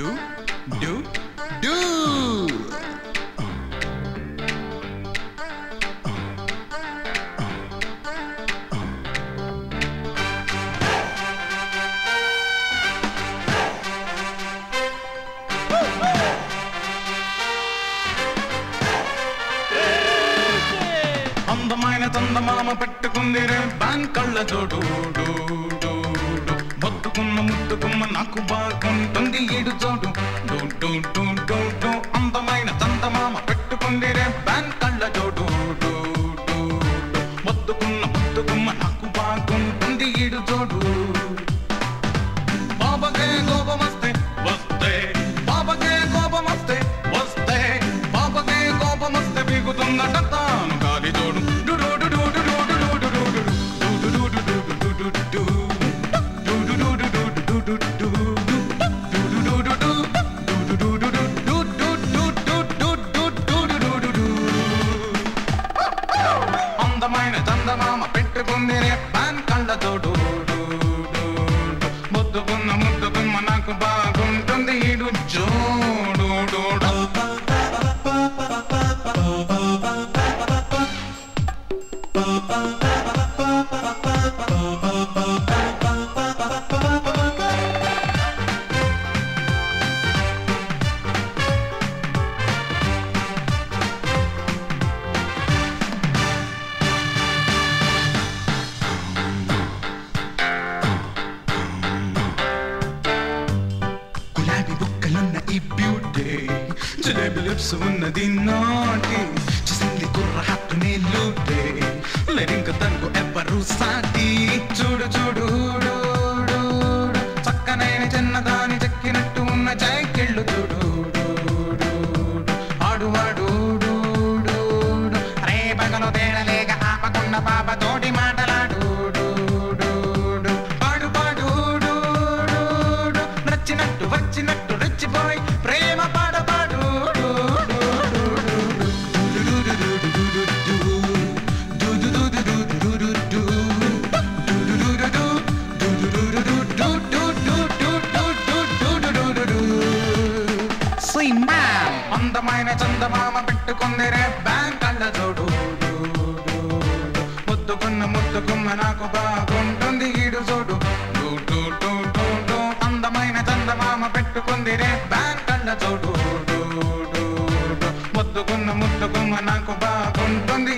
do, పెట్టుకుంది రే bank అందమైన చందమామ పెట్టుకుంది రే పాన్ కళ్ళ జిలేబీ ఉన్నది నాటి చూసింది కుర్ర హత్తునే లూటే లేరింక తనకు ఎవ్వరు సాటి. చూడు చూడు డూ, డూ, డూ. చక్కనైన చిన్నదాని చెక్కినట్టు ఉన్న జైకిళ్ళు. చూడు డూ, ఆడు ఆడు రే పగలు తేడలేక ఆపకున్న పాప తోటి మాటలాడు. పాడు పాడు నచ్చినట్టు వచ్చినట్టు రెచ్చిపోయి ప్రేమ చందమామ పెట్టుకుంది రే బ్యాంక్ కళ్ళ జోడు ముద్దుకున్న ముద్దుకుమ్మ నాకు బాగుంటుంది ఈడు చూడు అందమైన చందమామ పెట్టుకుందిరే బ్యాంక్ అల్ల జోడు ముద్దుకున్న ముద్దుకుమ్మ నాకు బాగుంటుంది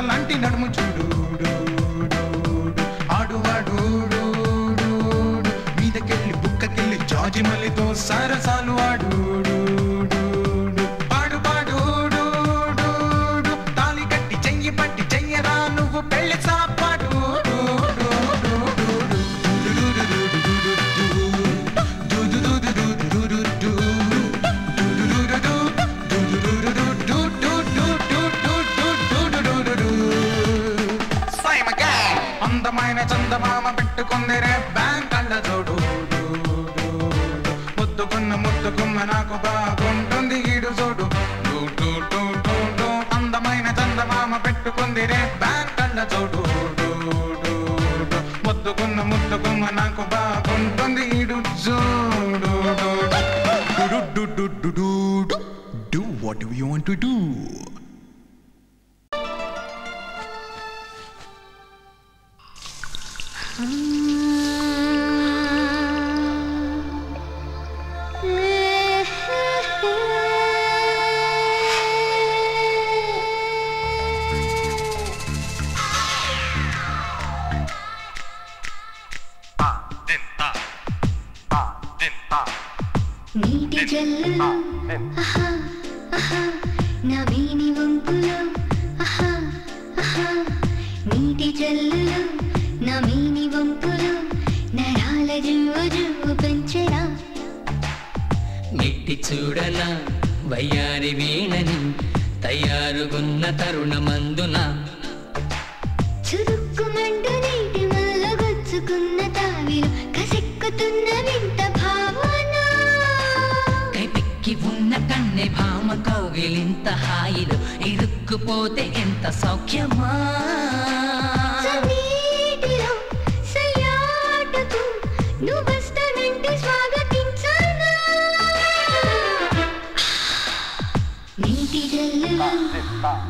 లాంటి నడుము చూడు ఆడువాడు మీదకెళ్ళి బుక్కకెళ్ళి జాజి మల్లితో సరసాలు అందమైన చందమామ పెట్టుకుంది రే బ్యాంక్ అల్ల చూడు ముద్దుకున్న ముద్దుకుమ్మ నాకు బాగుంటుంది ఈడు చూడు అందమైన చందమామ పెట్టుకుంది రే బ్యాంక్ అల్ల చూడు ముద్దుకున్న ముద్దుకుమ్మ నాకు బాగుంటుంది ఈడు చూడు do, do, do, do, do, do, do. Do you want to do. మెట్టి చూడనా? వయ్యారి వీణని తయారుగున్న తరుణమందున. చురుక్కుమంటూ నీటి తావిలో కసెక్కుతున్న వింత భావన. కైపెక్కి ఉన్న కన్నె భామ కౌగిలింత హాయిలో ఇరుక్కుపోతే ఎంత సౌఖ్యమా? నీటిలో 大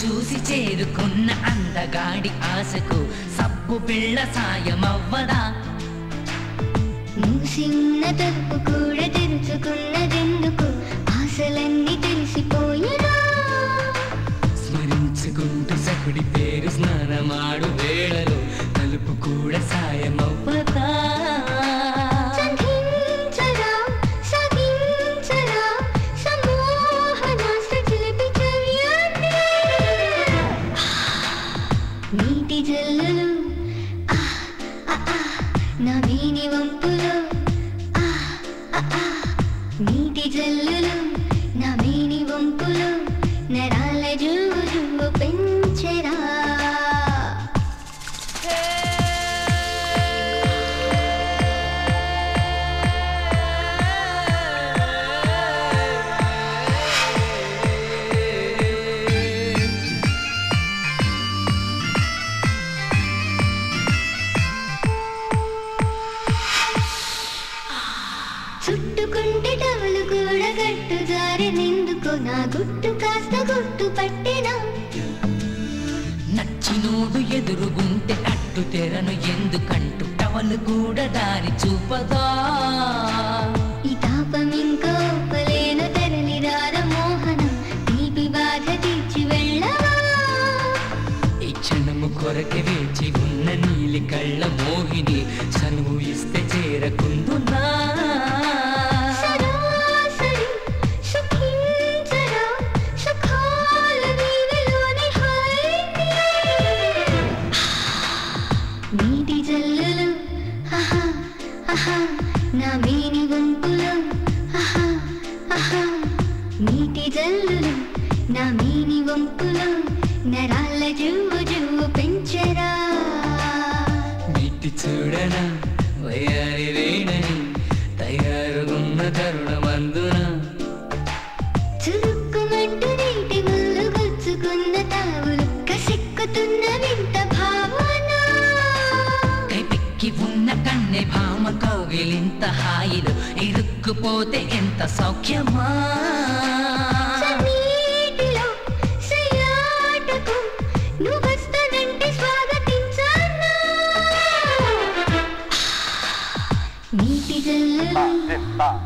చూసి చేరుకున్న అందగాడి ఆశకు సబ్బు పిల్ల సాయమవ్వదా? మూసిన తలుపు కూడా తెరుచుకున్నదెందుకు? ఆశలన్నీ తెలిసిపోయినా స్మరించుకుంటూ సకుడి పేరు స్నానమాడు వేళలో తలుపు కూడా సాయమవ్వదా? టవలు కూడా దారి చూపదా. ఈ తాపం ఇంకా ఒప్పలేను తెరలి మోహనం తీపి బాధ తీర్చి వెళ్ళవా? ఈ క్షణము కొరకే వేచి ఉన్న నీలి కళ్ళ మోహిని చనువు ఇస్తే చేరకుందునా? నరాల జువ్వు జువ్వు పెంచరా. మిట్టి చూడనా వయ్యారి వేణని తయారుగున్న తరుణమందున. చురుక్కుమంటూ నీటి ముళ్ళు గుచ్చుకున్న తావులు కసెక్కుతున్న వింత భావన. కైపెక్కి ఉన్న కన్నె భామ కౌగిలింత హాయిలో ఇరుక్కుపోతే ఎంత సౌఖ్యమా? 变吧，变吧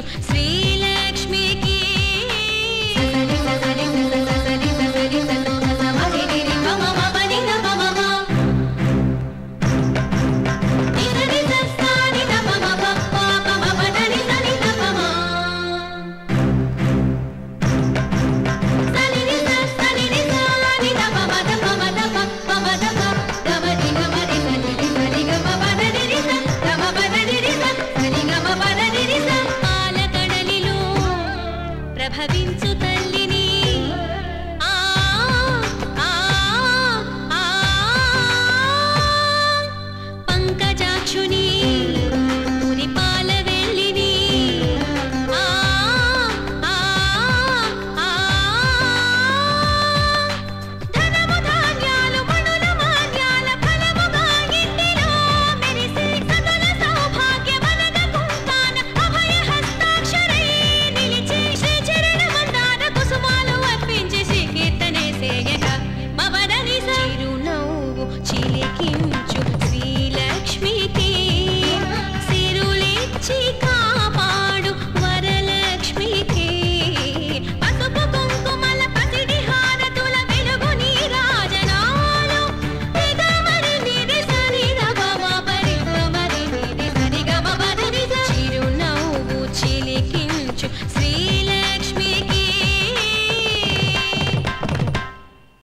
See.